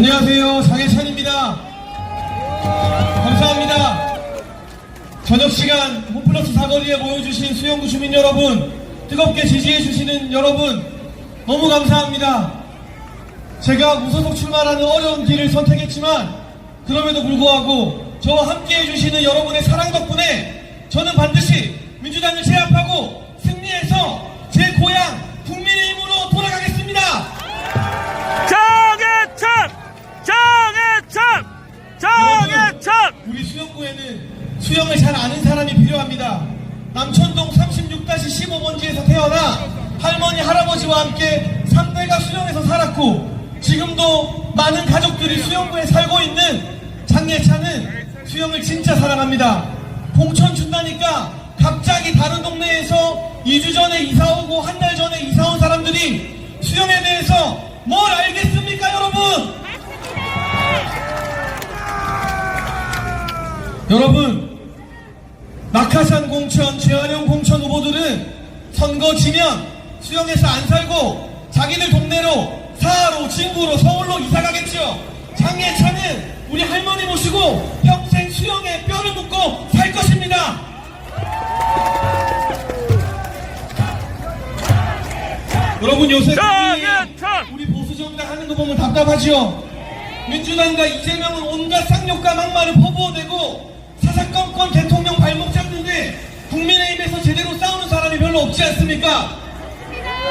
안녕하세요. 장혜찬입니다. 감사합니다. 저녁 시간 홈플러스 사거리에 모여주신 수영구 주민 여러분, 뜨겁게 지지해주시는 여러분, 너무 감사합니다. 제가 무소속 출마라는 어려운 길을 선택했지만, 그럼에도 불구하고 저와 함께 해주시는 여러분의 사랑 덕분에 저는 반드시 민주당을 제압하고 승리해서 우리 수영구에는 수영을 잘 아는 사람이 필요합니다. 남천동 36-15번지에서 태어나 할머니, 할아버지와 함께 3대가 수영에서 살았고 지금도 많은 가족들이 수영구에 살고 있는 장예찬은 수영을 진짜 사랑합니다. 봉천 준다니까 갑자기 다른 동네에서 2주 전에 이사 오고 한달 전에 이사 온 사람들이 수영에 대해서 뭘 알겠습니까, 여러분? 여러분, 낙하산 공천, 재활용 공천 후보들은 선거 지면 수영에서 안 살고 자기들 동네로 사하로, 진구로, 서울로 이사 가겠죠. 장예찬은 우리 할머니 모시고 평생 수영에 뼈를 묻고 살 것입니다. 여러분 요새! 우리 보수 정당 하는 거 보면 답답하죠. 민주당과 이재명은 온갖 쌍욕과 막말을 퍼부어대고 없지 않습니까?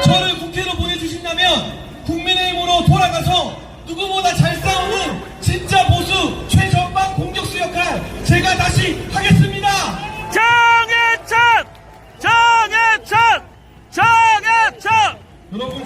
저를 국회로 보내주신다면 국민의힘으로 돌아가서 누구보다 잘 싸우는 진짜 보수 최전방 공격수 역할 제가 다시 하겠습니다. 정해찬! 정해찬! 정해찬! 여러분